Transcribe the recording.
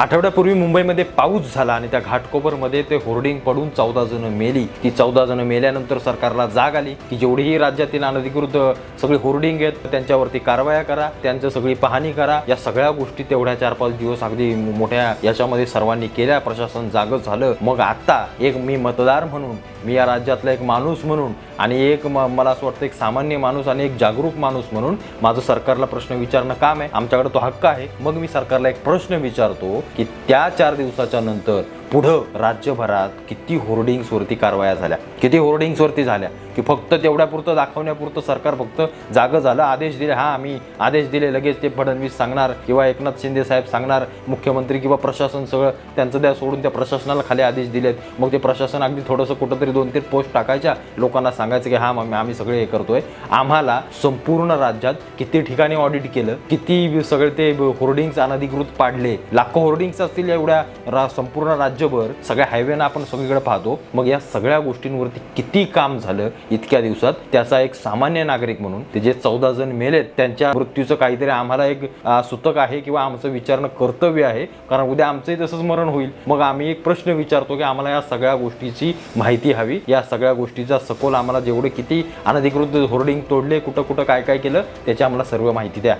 आठवड्यापूर्वी मुंबईमध्ये पाऊस झाला आणि त्या घाटकोपरमध्ये ते होर्डिंग पडून चौदा जण मेली. ती चौदा जण मेल्यानंतर सरकारला जाग आली की जेवढीही राज्यातील अनधिकृत सगळी होर्डिंग आहेत त्यांच्यावरती कारवाया करा त्यांचं सगळी पाहणी करा. या सगळ्या गोष्टी तेवढ्या चार पाच दिवस अगदी मोठ्या याच्यामध्ये सर्वांनी केल्या. प्रशासन जागं झालं. मग आता एक मी मतदार म्हणून मी या राज्यातला एक माणूस म्हणून आणि एक म- मला असं वाटतं एक सामान्य माणूस आणि एक जागरूक माणूस म्हणून माझं सरकारला प्रश्न विचारणं काम आहे. आमच्याकडे तो हक्क आहे. मग मी सरकारला एक प्रश्न विचारतो की त्या चार दिवसाच्या नंतर पुढं राज्यभरात किती होर्डिंग्सवरती कारवाया झाल्या? किती होर्डिंग्सवरती झाल्या? की फक्त तेवढ्यापुरतं दाखवण्यापुरतं सरकार फक्त जागं झालं आदेश दिले हां आम्ही आदेश दिले लगेच ते फडणवीस सांगणार किंवा एकनाथ शिंदे साहेब सांगणार मुख्यमंत्री किंवा प्रशासन सगळं त्यांचं द्या सोडून त्या प्रशासनाला खाली आदेश दिलेत. मग ते प्रशासन अगदी थोडंसं कुठंतरी दोन तीन पोस्ट टाकायच्या लोकांना सांगायचं की हां मग आम्ही सगळे हे करतोय. आम्हाला संपूर्ण राज्यात किती ठिकाणी ऑडिट केलं किती सगळे ते होर्डिंग्स अनधिकृत पाडले लाखो होर्डिंग्स असतील एवढ्या रा संपूर्ण राज्यभर सगळ्या हायवेना आपण सगळीकडे पाहतो. मग या सगळ्या गोष्टींवरती किती काम झालं इतक्या दिवसात? त्याचा एक सामान्य नागरिक म्हणून ते जे चौदा जण मेलेत त्यांच्या मृत्यूचं काहीतरी आम्हाला एक सुतक आहे किंवा आमचं विचारणं कर्तव्य आहे. कारण उद्या आमचंही तसंच मरण होईल. मग आम्ही एक प्रश्न विचारतो की आम्हाला या सगळ्या गोष्टीची माहिती हवी. या सगळ्या गोष्टीचा सखोल आम्हाला जेवढे किती अनधिकृत होर्डिंग तोडले कुठं कुठं काय काय केलं त्याची आम्हाला सर्व माहिती द्या.